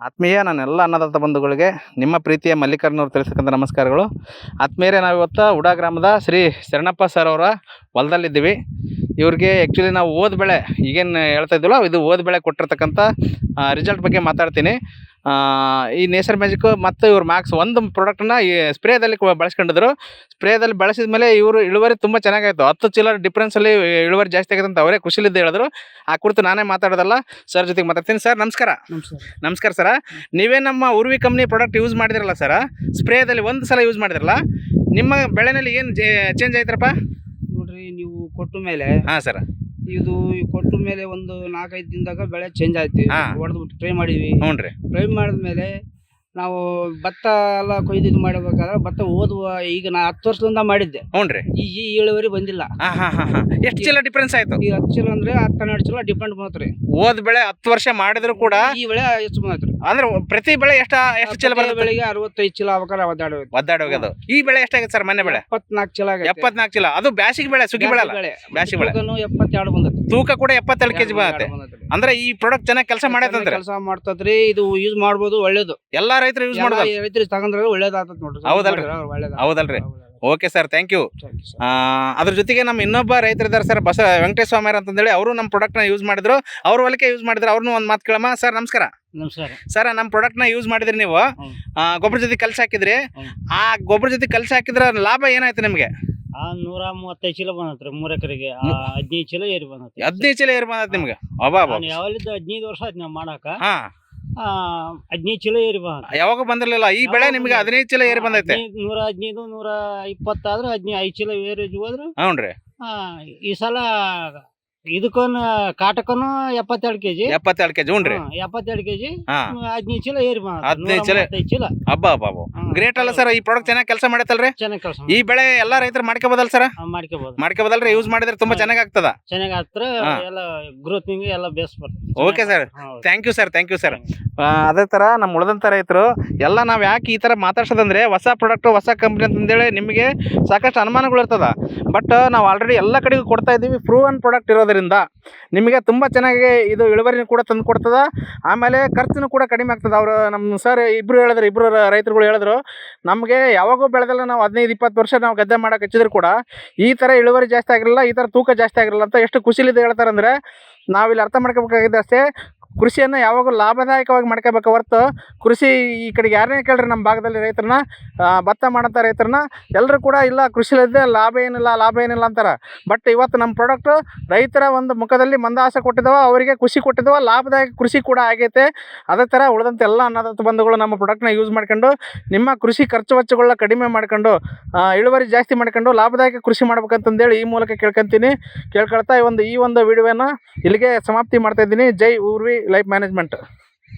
ಆತ್ಮೀಯ ನನ್ನೆಲ್ಲ ಅನ್ನದಾತ ಬಂಧುಗಳಿಗೆ ನಿಮ್ಮ ಪ್ರೀತಿಯ ಮಲ್ಲಿಕಾರ್ಜುನವ್ರು ತಿಳಿಸಕ್ಕಂಥ ನಮಸ್ಕಾರಗಳು. ಆತ್ಮೀಯರೇ ನಾವು ಇವತ್ತು ಉಡಾ ಗ್ರಾಮದ ಶ್ರೀ ಶರಣಪ್ಪ ಸರ್ ಅವರ ಹೊಲದಲ್ಲಿದ್ದೀವಿ. ಇವ್ರಿಗೆ ಆ್ಯಕ್ಚುಲಿ ನಾವು ಓದ್ ಬೆಳೆ ಈಗೇನು ಹೇಳ್ತಾ ಇದ್ವಲ್ಲ, ಇದು ಓದ್ ಬೆಳೆ ಕೊಟ್ಟಿರ್ತಕ್ಕಂಥ ರಿಸಲ್ಟ್ ಬಗ್ಗೆ ಮಾತಾಡ್ತೀನಿ. ಈ ನೇಸರ್ ಮ್ಯಾಜಿಕ್ ಮತ್ತು ಇವ್ರ ಮ್ಯಾಕ್ಸ್ ಒಂದು ಪ್ರಾಡಕ್ಟನ್ನ ಈ ಸ್ಪ್ರೇದಲ್ಲಿ ಬಳಸ್ಕೊಂಡಿದ್ರು. ಸ್ಪ್ರೇದಲ್ಲಿ ಬಳಸಿದ ಮೇಲೆ ಇವರು ಇಳುವರಿ ತುಂಬ ಚೆನ್ನಾಗಾಯ್ತು. ಹತ್ತು ಚೀಲ ಡಿಫ್ರೆನ್ಸಲ್ಲಿ ಇಳುವರಿ ಜಾಸ್ತಿ ಆಗಿದೆ ಅಂತ ಅವರೇ ಖುಷಿಲಿದ್ದು ಹೇಳಿದ್ರು. ಆ ಕುರಿತು ನಾನೇ ಮಾತಾಡೋದಲ್ಲ. ಸರ್ ಜೊತೆಗೆ ಮಾತಾಡ್ತೀನಿ. ಸರ್ ನಮಸ್ಕಾರ. ನಮಸ್ಕಾರ. ನಮಸ್ಕಾರ ಸರ ನೀವೇ ನಮ್ಮ ಉರ್ವಿ ಕಂಪ್ನಿ ಪ್ರಾಡಕ್ಟ್ ಯೂಸ್ ಮಾಡಿದಿರಲ್ಲ ಸರ ಸ್ಪ್ರೇದಲ್ಲಿ ಒಂದು ಸಲ ಯೂಸ್ ಮಾಡಿದಿರಲ್ಲ. ನಿಮ್ಮ ಬೆಳೆನಲ್ಲಿ ಏನು ಚೇಂಜ್ ಆಯ್ತರಪ್ಪ? ನೋಡ್ರಿ ನೀವು ಕೊಟ್ಟ ಮೇಲೆ ಹಾಂ ಸರ ಇದು ಕೊಟ್ಟ ಮೇಲೆ ಒಂದು ನಾಲ್ಕೈದು ದಿನದಾಗ ಬೆಳೆ ಚೇಂಜ್ ಆಯ್ತು. ಹೊಡೆದ್ಬಿಟ್ಟು ಟ್ರೈ ಮಾಡಿವಿ ಹ್ಞೂ ರೀ ಟ್ರೈ ಮಾಡಿದ್ಮೇಲೆ ನಾವು ಭತ್ತ ಎಲ್ಲ ಕೊಯ್ದು ಇದು ಮಾಡಬೇಕಾದ್ರೆ ಭತ್ತ ಓದುವ ಈಗ ನಾ ಹತ್ತು ವರ್ಷದಿಂದ ಮಾಡಿದ್ದೆ. ಹ್ಞೂ ರೀ. ಈ ಈ ಇಳುವರಿ ಬಂದಿಲ್ಲ. ಹಾಂ ಹಾ ಹಾಂ ಹಾಂ. ಎಷ್ಟು ಚೀಲ ಡಿಫ್ರೆನ್ಸ್ ಆಯಿತು? ಈಗ ಹತ್ತು ಚೀಲ ಅಂದ್ರೆ ಹತ್ತು ಹನ್ನೆರಡು ಚೀಲ ಡಿಪೆಂಡ್ ಬಂತ್ರಿ ಓದ್ ಬೆಳೆ ಹತ್ತು ವರ್ಷ ಮಾಡಿದ್ರು ಕೂಡ ಈ ಬೆಳೆ ಹೆಚ್ಚು ಬಂದೈತ್ರಿ ಅಂದ್ರೆ ಪ್ರತಿ ಬೆಳೆ ಎಷ್ಟು ಎಷ್ಟು ಚೀಲ ಬರ್ತದೆ ಬೆಳೆಗೆ ಅರವತ್ತೈದು ಚೀಲ ಆಗ್ಬೇಕಾದ್ರೆ ಒದ್ದಾಡೋದು ಒದ್ದಾಡಿ ಹೋಗೋದು. ಈ ಬೆಳೆ ಎಷ್ಟಾಗಿತ್ತು ಸರ್ ಮನೆ ಬೆಳೆ? ಎಪ್ಪತ್ನಾಲ್ಕು ಚೀಲ. ಎಪ್ಪತ್ನಾಲ್ಕು ಚೀಲ. ಅದು ಬ್ಯಾಸಿಗೆ ಬೆಳೆ ಸುಗ್ಗಿ ಬೆಳೆ ಅಲ್ಲ? ಬೆಳೆ. ಬ್ಯಾಸಿಗೆ ಬೆಳೆ. ಎಪ್ಪತ್ತೆರಡು ಬಂದೈತಿ. ತೂಕ ಕೂಡ ಎಪ್ಪತ್ತೆರಡು ಕೆಜಿ ಬರುತ್ತೆ. ಅಂದ್ರೆ ಈ ಪ್ರಾಡಕ್ಟ್ ಚೆನ್ನಾಗಿ ಕೆಲಸ ಮಾಡೈತಂದ್ರೆ ಕೆಲಸ ಮಾಡ್ತದ್ರಿ ಇದು ಯೂಸ್ ಮಾಡ್ಬೋದು ಒಳ್ಳೇದು. ಎಲ್ಲಾ ರೈತರು ಯೂಸ್ ಮಾಡೋದು ರೈತರಿಗೆ ತಗೊಂಡ್ರೆ ಒಳ್ಳೇದಾಗ್ತದ ನೋಡ್ರಿ ಹೌದಲ್ರಿ? ಹೌದಲ್ರಿ? ಓಕೆ ಸರ್ ಥ್ಯಾಂಕ್ ಯು ಅದ್ರ ಜೊತೆಗೆ ನಮ್ಮ ಇನ್ನೊಬ್ಬ ರೈತರಿದ್ದಾರೆ ಸರ್ ಬಸ ವೆಂಕಟೇಶ್ ಸ್ವಾಮಿ ಅಂತಂದೇಳಿ ಅವರು ನಮ್ಮ ಪ್ರಾಡಕ್ಟ್ನ ಯೂಸ್ ಮಾಡಿದ್ರು. ಅವ್ರ ಹೊಲಕ್ಕೆ ಯೂಸ್ ಮಾಡಿದ್ರು. ಅವ್ರನ್ನೂ ಒಂದು ಮಾತು ಕೇಳಮ್ಮ. ಸರ್ ನಮಸ್ಕಾರ. ನಮಸ್ಕಾರ. ಸರ್ ನಮ್ಮ ಪ್ರಾಡಕ್ಟ್ನ ಯೂಸ್ ಮಾಡಿದ್ರಿ ನೀವು. ಗೊಬ್ಬರ ಜೊತೆ ಕಲ್ಸಿ ಹಾಕಿದ್ರಿ. ಆ ಗೊಬ್ಬರ ಜೊತೆ ಕಲ್ಸಿ ಹಾಕಿದ್ರೆ ಲಾಭ ಏನಾಯ್ತು ನಿಮಗೆ? ಆ ನೂರ ಮೂವತ್ತೈದು ಚೀಲ ಬಂದತ್ರಿ ಮೂರ್ ಎಕರೆಗೆ. ಹದಿನೈದು ಚೀಲ ಏರಿ ಬಂದತ್ರಿ. ಹದಿನೈದು ಚೀಲ ಏರಿ ಬಂದತ್ ನಿಮ್ಗೆ? ನಾನು ಯಾವಲ್ಲಿದ್ದ ಹದಿನೈದು ವರ್ಷ ಆಯ್ತು ನಾವು ಮಾಡಾಕ. ಹಾ. ಆ ಹದಿನೈದು ಚೀಲ ಏರಿ ಬಾ ಯಾವಾಗ ಬಂದಿರ್ಲಿಲ್ಲ? ಈ ಬೆಳೆ ನಿಮ್ಗೆ ಹದಿನೈದು ಚೀಲ ಏರಿ ಬಂದೈತೆ. ನೂರ ಹದಿನೈದು ನೂರ ಇಪ್ಪತ್ತಾದ್ರೆ ಹದಿನೈದು ಐದು ಚೀಲ ಏರಿ ಹೋದ್ರೆ. ಹ್ಞೂ ಆ, ಈ ಸಲ ಇದಕ್ಕೂನು ಕಾಟಕ್ಕೂನು ಎಪ್ಪತ್ತೆರಡು ಕೆಜಿ. ಎಪ್ಪತ್ತೆರಡು ಕೆಜಿ ಹ್ಞೂ ರೀ ಎಪ್ಪತ್ತೆರಡು ಕೆಜಿ. ಹಾ. ಹದಿನೈದು ಚೀಲ ಏರಿ ಹದಿನೈದು ಚೀಲ? ಚೀಲ. ಹಬ್ಬ ಹಬ್ಬ ಗ್ರೇಟ್ ಅಲ್ಲ ಸರ್ ಈ ಪ್ರಾಡಕ್ಟ್ ಚೆನ್ನಾಗಿ ಕೆಲಸ ಮಾಡತ್ತಲ್ರಿ? ಚೆನ್ನಾಗಿ ಕೆಲಸ ಈ ಬೆಳೆ ಎಲ್ಲಾ ರೈತರು ಮಾಡ್ಕೋಬೋದಲ್ಲ ಸರ್ ಮಾಡ್ಕೋಬಹುದು ಮಾಡ್ಕೋಬೋದಲ್ರಿ? ಯೂಸ್ ಮಾಡಿದ್ರೆ ತುಂಬಾ ಚೆನ್ನಾಗಿ ಆಗ್ತದ? ಚೆನ್ನಾಗಿ ಆಗ್ತದ. ಹಾ. ಎಲ್ಲ ಗ್ರೋತಿಂಗ್ ಎಲ್ಲ ಬೇಸ್ ಬರ್ತದೆ. ಓಕೆ ಹೌದು. Thank you sir thank you sir ಅದೇ ತರ ನಮ್ಮ ಉಳಿದಂತ ರೈತರು ಎಲ್ಲ ನಾವು ಯಾಕೆ ಈ ತರ ಮಾತಾಡ್ಸೋದಂದ್ರೆ ಹೊಸ ಪ್ರಾಡಕ್ಟು ಹೊಸ ಕಂಪ್ನಿ ಅಂತಂದೇಳಿ ನಿಮಗೆ ಸಾಕಷ್ಟು ಅನುಮಾನಗಳು ಇರ್ತದ. ಬಟ್ ನಾವು ಆಲ್ರೆಡಿ ಎಲ್ಲ ಕಡೆಗೂ ಕೊಡ್ತಾ ಇದ್ದೀವಿ ಪ್ರೂವನ್ ಪ್ರಾಡಕ್ಟ್ ಇರೋದ್ರಿಂದ. ನಿಮಗೆ ತುಂಬ ಚೆನ್ನಾಗಿ ಇದು ಇಳುವರಿನೂ ಕೂಡ ತಂದು ಕೊಡ್ತದೆ. ಆಮೇಲೆ ಖರ್ಚುನು ಕೂಡ ಕಡಿಮೆ ಆಗ್ತದೆ. ಅವರು ನಮ್ಮ ಸರ್ ಇಬ್ಬರು ಹೇಳಿದ್ರು ಇಬ್ಬರು ರೈತರುಗಳು ಹೇಳಿದ್ರು, ನಮಗೆ ಯಾವಾಗೂ ಬೆಳೆದಲ್ಲ ನಾವು ಹದಿನೈದು, ಇಪ್ಪತ್ತು ವರ್ಷ ನಾವು ಗದ್ದೆ ಮಾಡೋಕೆ ಹಚ್ಚಿದ್ರು ಕೂಡ ಈ ಥರ ಇಳುವರಿ ಜಾಸ್ತಿ ಆಗಿರಲ್ಲ, ಈ ಥರ ತೂಕ ಜಾಸ್ತಿ ಆಗಿರಲ್ಲ ಅಂತ ಎಷ್ಟು ಖುಷಿಲಿದೆ ಹೇಳ್ತಾರೆ ಅಂದರೆ ನಾವಿಲ್ಲಿ ಅರ್ಥ ಮಾಡ್ಕೋಬೇಕಾಗಿದೆ ಅಷ್ಟೇ. ಕೃಷಿಯನ್ನು ಯಾವಾಗಲೂ ಲಾಭದಾಯಕವಾಗಿ ಮಾಡ್ಕೋಬೇಕು ಹೊರತು ಕೃಷಿ ಈ ಕಡೆಗೆ ಯಾರನ್ನೇ ಕೇಳ್ರಿ ನಮ್ಮ ಭಾಗದಲ್ಲಿ ರೈತರನ್ನ ಭತ್ತ ಮಾಡೋಂಥ ರೈತರನ್ನ ಎಲ್ಲರೂ ಕೂಡ ಇಲ್ಲ ಕೃಷಿಲಿದ್ದೆ ಲಾಭ ಏನಿಲ್ಲ ಲಾಭ ಏನಿಲ್ಲ ಅಂತಾರೆ. ಬಟ್ ಇವತ್ತು ನಮ್ಮ ಪ್ರಾಡಕ್ಟು ರೈತರ ಒಂದು ಮುಖದಲ್ಲಿ ಮಂದಾಸ ಕೊಟ್ಟಿದ್ದಾವ ಅವರಿಗೆ ಖುಷಿ ಕೊಟ್ಟಿದ್ದಾವ ಲಾಭದಾಯಕ ಕೃಷಿ ಕೂಡ ಆಗೈತೆ. ಅದೇ ಥರ ಉಳಿದಂಥ ಎಲ್ಲ ಅನ್ನದಾತ ಬಂಧುಗಳು ನಮ್ಮ ಪ್ರಾಡಕ್ಟ್ನ ಯೂಸ್ ಮಾಡ್ಕೊಂಡು, ನಿಮ್ಮ ಕೃಷಿ ಖರ್ಚು ವೆಚ್ಚಗಳನ್ನ ಕಡಿಮೆ ಮಾಡ್ಕೊಂಡು ಇಳುವರಿ ಜಾಸ್ತಿ ಮಾಡ್ಕೊಂಡು ಲಾಭದಾಯಕ ಕೃಷಿ ಮಾಡ್ಬೇಕಂತಂದೇಳಿ ಈ ಮೂಲಕ ಕೇಳ್ಕೊಂತೀನಿ. ಕೇಳ್ಕೊಳ್ತಾ ಈ ಒಂದು ಈ ಒಂದು ವಿಡಿಯೋನ ಇಲ್ಲಿಗೆ ಸಮಾಪ್ತಿ ಮಾಡ್ತಾ ಇದ್ದೀನಿ. ಜೈ ಊರ್ವಿ. Life management